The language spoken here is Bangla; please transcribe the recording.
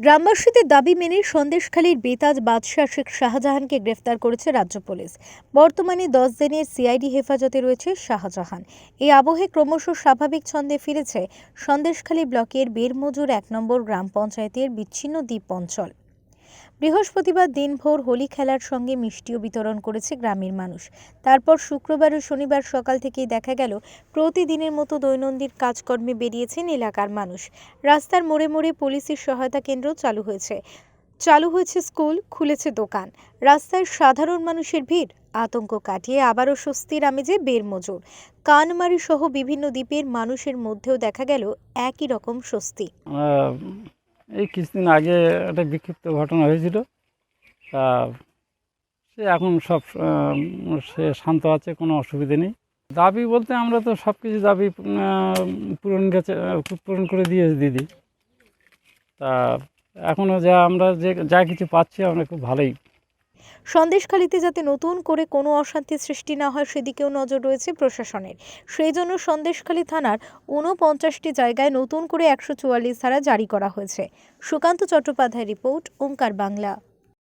গ্রামবাসীদের দাবি মেনে সন্দেশখালীর বেতাজ বাদশাহ শেখ শাহজাহানকে গ্রেফতার করেছে রাজ্য পুলিশ। বর্তমানে দশ দিনের সিআইডি হেফাজতে রয়েছে শাহজাহান। এই আবহে ক্রমশ স্বাভাবিক ছন্দে ফিরেছে সন্দেশখালী ব্লকের বীরমজুর এক নম্বর গ্রাম পঞ্চায়েতের বিচ্ছিন্ন দ্বীপ অঞ্চল। বৃহস্পতিবার দিনভর হোলি খেলার সঙ্গে মিষ্টিও বিতরণ করেছে গ্রামের মানুষ। তারপর শুক্রবার ও শনিবার সকাল থেকেই দেখা গেল, প্রতিদিনের মতো দৈনন্দিন কাজকর্মে বেরিয়েছেন এলাকার মানুষ। রাস্তার মোড়ে মোড়ে পুলিশের সহায়তা কেন্দ্র চালু হয়েছে। চালু হয়েছে স্কুল, খুলেছে দোকান। রাস্তায় সাধারণ মানুষের ভিড়, আতঙ্ক কাটিয়ে আবারও স্বস্তির আমেজে বের মজুর কানমারি সহ বিভিন্ন দ্বীপের মানুষের মধ্যেও দেখা গেল একই রকম স্বস্তি। এই কিছুদিন আগে একটা বিক্ষিপ্ত ঘটনা হয়েছিল। তা সে এখন সব সে শান্ত আছে, কোনো অসুবিধে নেই। দাবি বলতে আমরা তো সব কিছু দাবি পূরণ গেছে, পূরণ করে দিয়েছি দিদি। তা এখনও যা আমরা যে, যা কিছু পাচ্ছি আমরা খুব ভালোই সন্দেশখালীতে যাতে নতুন করে কোনো অশান্তি সৃষ্টি না হয়, সেদিকেও নজর রয়েছে প্রশাসনের। সেই জন্য সন্দেশখালী থানার ঊনপঞ্চাশটি জায়গায় নতুন করে একশো চুয়াল্লিশ ধারা জারি করা হয়েছে। সুকান্ত চট্টোপাধ্যায় রিপোর্ট, ওঙ্কার বাংলা।